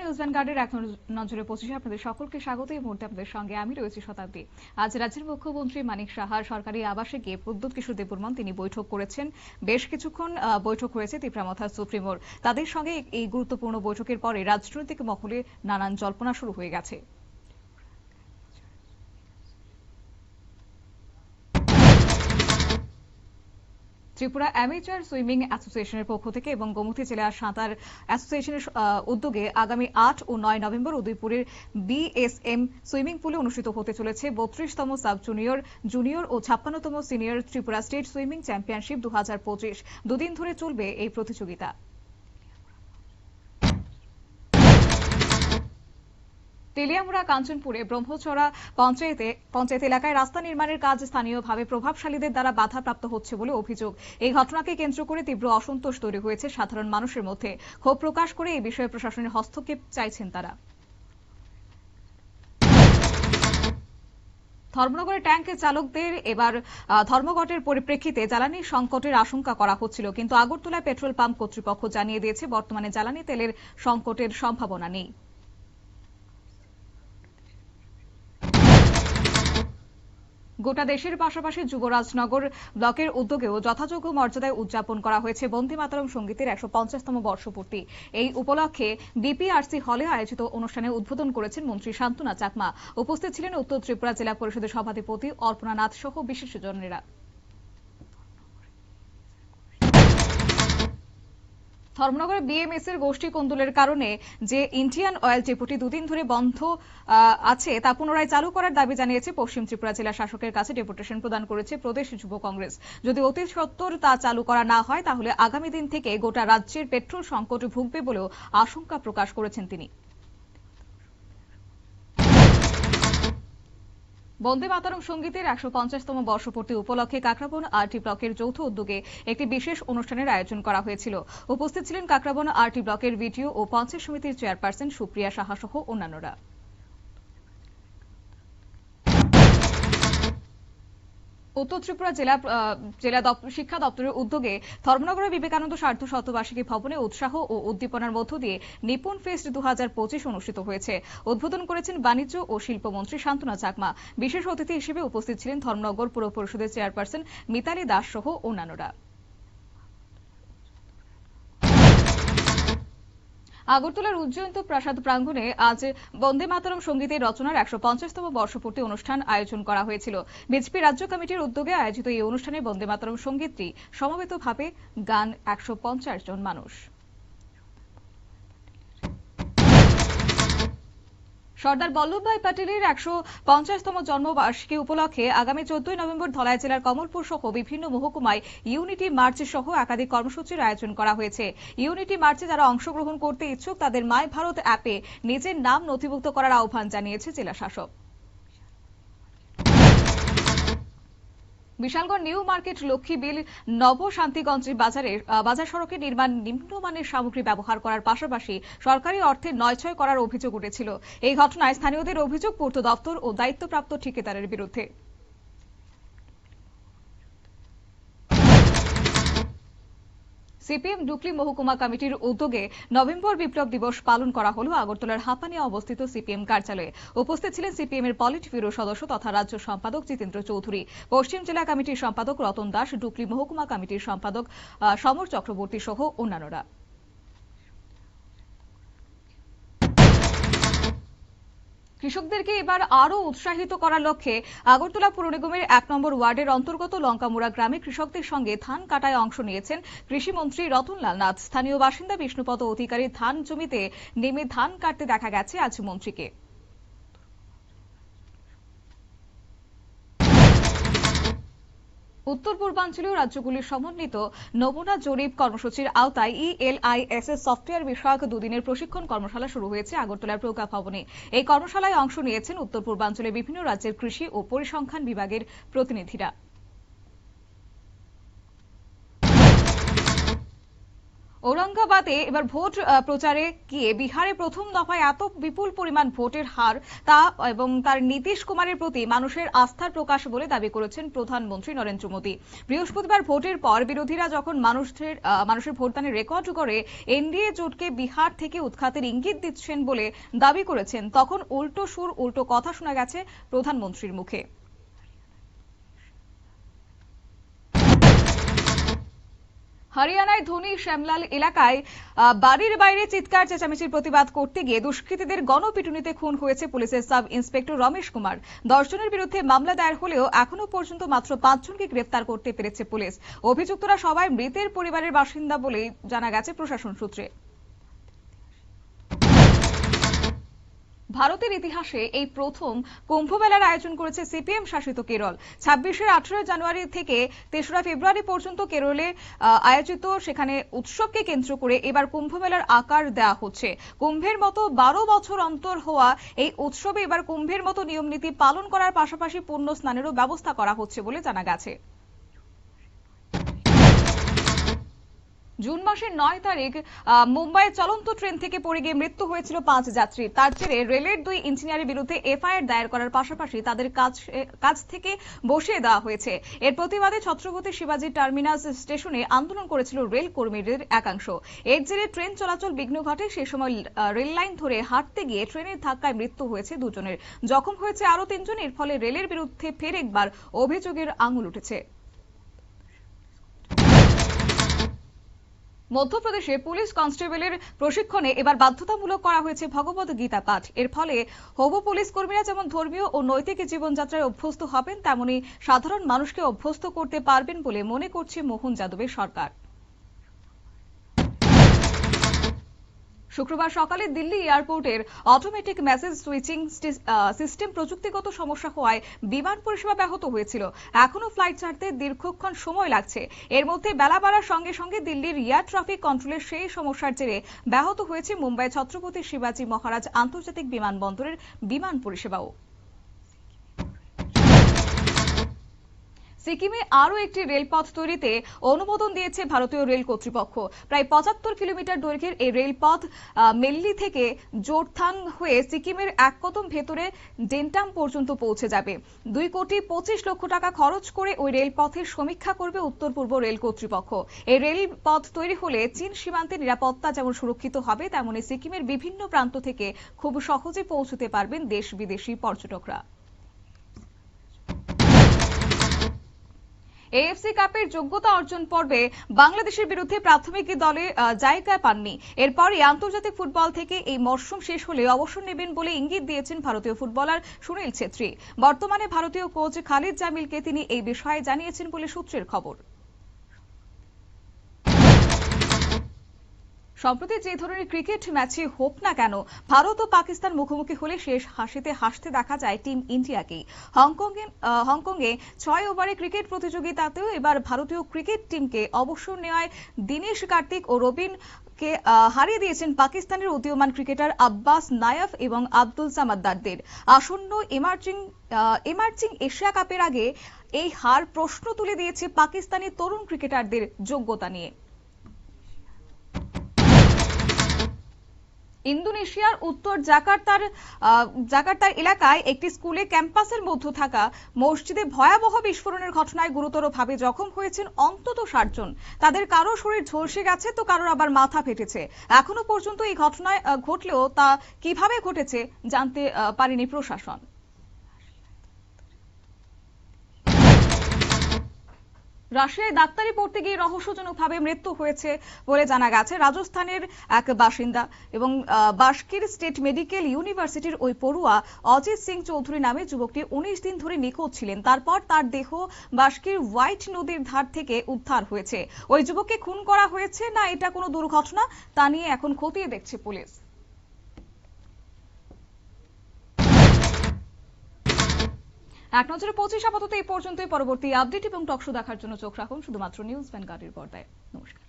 News ভ্যানগার্ডের এক নজরে পৌঁছেছে আপনাদের সকলকে স্বাগত। এই মুহূর্তে আপনাদের সঙ্গে আমি রয়েছি শতাব্দী। আজ রাজ্যের মুখ্যমন্ত্রী মানিক সাহার সরকারি আবাসে গিয়ে প্রদ্যুৎ কিশোর দেববর্মন তিনি বৈঠক করেছেন। বেশ কিছুক্ষণ বৈঠক হয়েছে তিপ্রামথা সুপ্রিমোর। তাদের সঙ্গে এই গুরুত্বপূর্ণ বৈঠকের পরে রাজনৈতিক মহলে নানান জল্পনা শুরু হয়ে গেছে। ত্রিপুরা অ্যামেচার সুইমিং অ্যাসোসিয়েশনের পক্ষ থেকে এবং গোমতী জেলা সাঁতার অ্যাসোসিয়েশনের উদ্যোগে আগামী আট ও নয় নভেম্বর উদয়পুরের বিএসএম সুইমিং পুলে অনুষ্ঠিত হতে চলেছে বত্রিশতম সাব জুনিয়র জুনিয়র ও ছাপ্পান্নতম senior Tripura state swimming championship দু হাজার পঁচিশ। দুদিন ধরে চলবে এই প্রতিযোগিতা। তেলিয়ামুড়া, কাঞ্চনপুরে ব্রহ্মচড়া পঞ্চায়েতে, পঞ্চায়েত এলাকায় রাস্তা নির্মাণের কাজ স্থানীয়ভাবে প্রভাবশালীদের দ্বারা বাধাপ্রাপ্ত হচ্ছে বলে অভিযোগ। এই ঘটনাকে কেন্দ্র করে তীব্র অসন্তোষ তৈরি হয়েছে সাধারণ মানুষের মধ্যে। ক্ষোভ প্রকাশ করে এই বিষয়ে প্রশাসনের হস্তক্ষেপ চাইছেন তারা। ধর্মনগরের ট্যাঙ্কের চালকদের এবার ধর্মঘটের পরিপ্রেক্ষিতে জ্বালানি সংকটের আশঙ্কা করা হচ্ছিল, কিন্তু আগরতলায় পেট্রোল পাম্প কর্তৃপক্ষ জানিয়ে দিয়েছে, বর্তমানে জ্বালানি তেলের সংকটের সম্ভাবনা নেই। গোটা দেশের পাশাপাশি যুবরাজনগর ব্লকের উদ্যোগেও যথাযোগ্য মর্যাদায় উদযাপন করা হয়েছে বন্দে মাতরম সঙ্গীতের একশো পঞ্চাশতম বর্ষপূর্তি। এই উপলক্ষে বিপিআরসি হলে আয়োজিত অনুষ্ঠানে উদ্বোধন করেছেন মন্ত্রী শান্তনা চাকমা। উপস্থিত ছিলেন উত্তর ত্রিপুরা জেলা পরিষদের সভাধিপতি অর্পণা নাথ সহ বিশিষ্টজনেরা ধর্মনগরে বিএমএস এর গোষ্ঠী কন্দলের কারণে যে ইন্ডিয়ান অয়েল ডেপুটি দুদিন ধরে বন্ধ আছে, তা পুনরায় চালু করার দাবি জানিয়েছে পশ্চিম ত্রিপুরা জেলা শাসকের কাছে ডেপুটেশন প্রদান করেছে প্রদেশ যুব কংগ্রেস। যদি অতি সত্বর তা চালু করা না হয়, তাহলে আগামী দিন থেকে গোটা রাজ্যের পেট্রোল সংকট ভুগবে বলেও আশঙ্কা প্রকাশ করেছেন তিনি। বন্দে মাতারম সঙ্গীতের একশো পঞ্চাশতম বর্ষপূর্তি উপলক্ষে কাকরাবন আরটি ব্লকের যৌথ উদ্যোগে একটি বিশেষ অনুষ্ঠানের আয়োজন করা হয়েছিল। উপস্থিত ছিলেন কাকরাবন আরটি ব্লকের ভিডিও ও পঞ্চায়েত সমিতির চেয়ারপারসন সুপ্রিয়া সাহা সহ অন্যান্যরা। উত্তর ত্রিপুরা জেলা জেলা শিক্ষা দপ্তরের উদ্যোগে ধর্মনগরের বিবেকানন্দ সার্ধ শতবার্ষিকী ভবনে উৎসাহ ও উদ্দীপনার মধ্য দিয়ে নিপুণ ফেস্ট দু হাজার পঁচিশ অনুষ্ঠিত হয়েছে। উদ্বোধন করেছেন বাণিজ্য ও শিল্পমন্ত্রী শান্তনা চাকমা। বিশেষ অতিথি হিসেবে উপস্থিত ছিলেন ধর্মনগর পুর পরিষদের চেয়ারপারসন মিতালি দাস সহ অন্যান্যরা। আগরতলার উজ্জয়ন্ত প্রাসাদ প্রাঙ্গণে আজ বন্দে মাতরম সঙ্গীতের রচনার একশো পঞ্চাশতম বর্ষপূর্তি অনুষ্ঠান আয়োজন করা হয়েছিল। বিজেপি রাজ্য কমিটির উদ্যোগে আয়োজিত এই অনুষ্ঠানে বন্দে মাতরম সঙ্গীতটি সমবেতভাবে গান একশো পঞ্চাশ জন মানুষ। সর্দার বল্লভভাই প্যাটেলের একশো পঞ্চাশতম জন্মবার্ষিকী উপলক্ষে আগামী চোদ্দই নভেম্বর ধলাই জেলার কমলপুর সহ বিভিন্ন মহকুমায় ইউনিটি মার্চ সহ একাধিক কর্মসূচির আয়োজন করা হয়েছে। ইউনিটি মার্চে যারা অংশগ্রহণ করতে ইচ্ছুক তাদের মাই ভারত অ্যাপে নিজের নাম নথিভুক্ত করার আহ্বান জানিয়েছে জেলা শাসক বিশালগড় নিউ মার্কেট লক্ষ্মীবিল নব শান্তিগঞ্জ বাজারের আহ, বাজার সড়কে নির্মাণ নিম্নমানের সামগ্রী ব্যবহার করার পাশাপাশি সরকারি অর্থে নয়ছয় করার অভিযোগ উঠেছিল। এই ঘটনায় স্থানীয়দের অভিযোগ পূর্ত দপ্তর ও দায়িত্বপ্রাপ্ত ঠিকাদারের বিরুদ্ধে। সিপিএম ডুকলি মহকুমা কমিটির উদ্যোগে নভেম্বর বিপ্লব দিবস পালন করা হলো। আগরতলার হাপানিয়া অবস্থিত সিপিএম কার্যালয়ে। উপস্থিত ছিলেন সিপিএম এর পলিট ব্যুরো সদস্য তথা রাজ্য সম্পাদক জিতেন্দ্র চৌধুরী। পশ্চিম জেলা কমিটির সম্পাদক রতন দাস, ডুকলি মহকুমা কমিটির সম্পাদক সমর চক্রবর্তী সহ অন্যান্যরা। কৃষকদেরকে এবার আরও উৎসাহিত করার লক্ষ্যে আগরতলা পুর নিগমের এক নম্বর ওয়ার্ডের অন্তর্গত লঙ্কামুড়া গ্রামে কৃষকদের সঙ্গে ধান কাটায় অংশ নিয়েছেন কৃষিমন্ত্রী রতনলাল নাথ। স্থানীয় বাসিন্দা বিষ্ণুপদ অধিকারী ধান জমিতে নেমে ধান কাটতে দেখা গেছে আজ মন্ত্রীকে। উত্তর পূর্বাঞ্চলীয় রাজ্যগুলির সমন্বিত নমুনা জরিপ কর্মসূচির আওতায় ইএলআইএসএস সফটওয়্যার বিষয়ক দুদিনের প্রশিক্ষণ কর্মশালা শুরু হয়েছে আগরতলার প্রজ্ঞা ভবনে। এই কর্মশালায় অংশ নিয়েছেন উত্তর পূর্বাঞ্চলের বিভিন্ন রাজ্যের কৃষি ও পরিসংখ্যান বিভাগের প্রতিনিধিরা। ঔরঙ্গাবাদে এবার ভোট প্রচারে গিয়ে বিহারে প্রথম দফায় এত বিপুল পরিমাণ ভোটের হার, তা এবং তার নীতিশ কুমারের প্রতি মানুষের আস্থার প্রকাশ বলে দাবি করেছেন প্রধানমন্ত্রী নরেন্দ্র মোদী। বৃহস্পতিবার ভোটের পর বিরোধীরা যখন মানুষের মানুষের ভোটদানের রেকর্ড করে এনডিএ জোটকে বিহার থেকে উৎখাতের ইঙ্গিত দিচ্ছেন বলে দাবি করেছেন, তখন উল্টো সুর, উল্টো কথা শোনা গেছে প্রধানমন্ত্রীর মুখে। হরিয়ানায় ধনী শ্যামলাল এলাকায় বাড়ির বাইরে চিৎকার, চেঁচামেচির প্রতিবাদ করতে গিয়ে দুষ্কৃতীদের গণপিটুনিতে খুন হয়েছে পুলিশের সাব ইন্সপেক্টর রমেশ কুমার। দশজনের বিরুদ্ধে মামলা দায়ের হলেও এখনও পর্যন্ত মাত্র পাঁচজনকে গ্রেফতার করতে পেরেছে পুলিশ। অভিযুক্তরা সবাই মৃতের পরিবারের বাসিন্দা বলেই জানা গেছে প্রশাসন সূত্রে। ভারতের ইতিহাসে এই প্রথম কুম্ভমেলার আয়োজন করেছে সিপিএম শাসিত কেরল। ছাব্বিশের আঠারো জানুয়ারি থেকে তেসরা ফেব্রুয়ারি পর্যন্ত কেরলে আয়োজিত সেখানে উৎসবকে কেন্দ্র করে এবার কুম্ভমেলার আকার দেওয়া হচ্ছে। কুম্ভের মতো বারো বছর অন্তর হওয়া এই উৎসবে এবার কুম্ভের মতো নিয়মনীতি পালন করার পাশাপাশি পূর্ণ স্নানেরও ব্যবস্থা করা হচ্ছে বলে জানা গেছে। জুন মাসের নয় তারিখ মুম্বাইয়ের চলন্ত ট্রেন থেকে পড়ে গিয়ে মৃত্যু হয়েছিল পাঁচ যাত্রী। তার জেরে রেলের দুই ইঞ্জিনিয়ারের বিরুদ্ধে এফআইআর দায়ের করার পাশাপাশি তাদের কাজ কাজ থেকে বসিয়ে দেওয়া হয়েছে। এর প্রতিবাদে ছত্রপতি শিবাজী টার্মিনাস স্টেশনে আন্দোলন করেছিল রেল কর্মীদের একাংশ। এর জেরে ট্রেন চলাচল বিঘ্ন ঘটে। সে সময় রেল লাইন ধরে হাঁটতে গিয়ে ট্রেনের ধাক্কায় মৃত্যু হয়েছে দুজনের। জখম হয়েছে আরও তিনজন। এর ফলে রেলের বিরুদ্ধে ফের একবার অভিযোগের আঙুল উঠেছে। মধ্যপ্রদেশে পুলিশ কনস্টেবলের প্রশিক্ষণে এবার বাধ্যতামূলক করা হয়েছে ভগবত গীতা পাঠ। এর ফলে হবু পুলিশ কর্মীরা যেমন ধর্মীয় ও নৈতিক জীবনযাত্রায় অভ্যস্ত হবেন, তেমনি সাধারণ মানুষকে অভ্যস্ত করতে পারবেন বলে মনে করছে মোহন যাদবের সরকার। শুক্রবার সকালে দিল্লি এয়ারপোর্টের অটোমেটিক মেসেজ সুইচিং সিস্টেম প্রযুক্তিগত সমস্যা হওয়ায় বিমান পরিষেবা ব্যাহত হয়েছিল। এখনও ফ্লাইট ছাড়তে দীর্ঘক্ষণ সময় লাগছে। এর মধ্যে বেলা বাড়ার সঙ্গে সঙ্গে দিল্লির এয়ার ট্রাফিক কন্ট্রোলের সেই সমস্যার জেরে ব্যাহত হয়েছে মুম্বাই ছত্রপতি শিবাজী মহারাজ আন্তর্জাতিক বিমানবন্দরের বিমান পরিষেবাও। সিকিমে আরও একটি রেলপথ তৈরিতে অনুমোদন দিয়েছে ভারতীয় রেল কর্তৃপক্ষ। প্রায় পঁচাত্তর কিলোমিটার দৈর্ঘ্যের এই রেলপথ মেল্লি থেকে জোরথাং হয়ে সিকিমের এক কদম ভেতরে ডেন্টাম পর্যন্ত পৌঁছে যাবে। দুই কোটি পঁচিশ লক্ষ টাকা খরচ করে ওই রেলপথের সমীক্ষা করবে উত্তর পূর্ব রেল কর্তৃপক্ষ। এই রেলপথ তৈরি হলে চীন সীমান্তে নিরাপত্তা যেমন সুরক্ষিত হবে, তেমনি সিকিমের বিভিন্ন প্রান্ত থেকে খুব সহজে পৌঁছতে পারবেন দেশ বিদেশি পর্যটকরা। এএফসি কাপের যোগ্যতা অর্জন পর্বে বাংলাদেশের বিরুদ্ধে প্রাথমিক দলে জায়গা পাননি। এরপরই আন্তর্জাতিক ফুটবল থেকে এই মরশুম শেষ হলে অবসর নেবেন বলে ইঙ্গিত দিয়েছেন ভারতীয় ফুটবলার সুনীল ছেত্রী। বর্তমানে ভারতীয় কোচ খালিদ জামিলকে তিনি এই বিষয়ে জানিয়েছেন বলে সূত্রের খবর। সম্প্রতি যে ধরনের ক্রিকেট ম্যাচে হোক না কেন, ভারত ও পাকিস্তান মুখোমুখি হলে শেষ হাসিতে হাসতে দেখা যায় টিম ইন্ডিয়াকেই। হংকংয়ে হংকংয়ে ছয় ওভারে ক্রিকেট প্রতিযোগিতাতেও এবার ভারতীয় ক্রিকেট টিমকে অবসর নেওয়ায় দীনেশ কার্তিক ও রবিন কে হারিয়ে দিয়েছেন পাকিস্তানের উদীয়মান ক্রিকেটার আব্বাস নায়াফ এবং আব্দুল সামাদ্দারদের। আসন্ন এমার্জিং এমার্জিং এশিয়া কাপের আগে এই হার প্রশ্ন তুলে দিয়েছে পাকিস্তানি তরুণ ক্রিকেটারদের যোগ্যতা নিয়ে। ইন্দোনেশিয়ার উত্তর জাকার্তার জাকার্তার এলাকায় একটি স্কুলে ক্যাম্পাসের মধ্যে থাকা মসজিদে ভয়াবহ বিস্ফোরণের ঘটনায় গুরুতরভাবে জখম হয়েছেন অন্তত ষাট জন তাদের কারও শরীর ঝলসে গেছে তো কারোর আবার মাথা ফেটেছে। এখনও পর্যন্ত এই ঘটনায় ঘটলেও তা কীভাবে ঘটেছে জানতে পারেনি প্রশাসন। রাশিয়ায় ডাক্তারি পড়তে গিয়ে রহস্যজনকভাবে মৃত্যু হয়েছে বলে জানা গেছে। রাজস্থানের এক বাসিন্দা এবং বাস্কির স্টেট মেডিকেল ইউনিভার্সিটির ওই পড়ুয়া অজিত সিং চৌধুরী নামে যুবকটি উনিশ দিন ধরে নিখোঁজ ছিলেন। তারপর তার দেহ বাস্কির হোয়াইট নদীর ধার থেকে উদ্ধার হয়েছে। ওই যুবককে খুন করা হয়েছে না এটা কোনো দুর্ঘটনা তা নিয়ে এখন খতিয়ে দেখছে পুলিশ। এক নজরে পঁচিশ আপাতত এই পর্যন্তই। পরবর্তী আপডেট এবং টকশো দেখার জন্য চোখ রাখুন। শুধুমাত্র নিউজ ভ্যানগার্ডের পর্দায়। নমস্কার।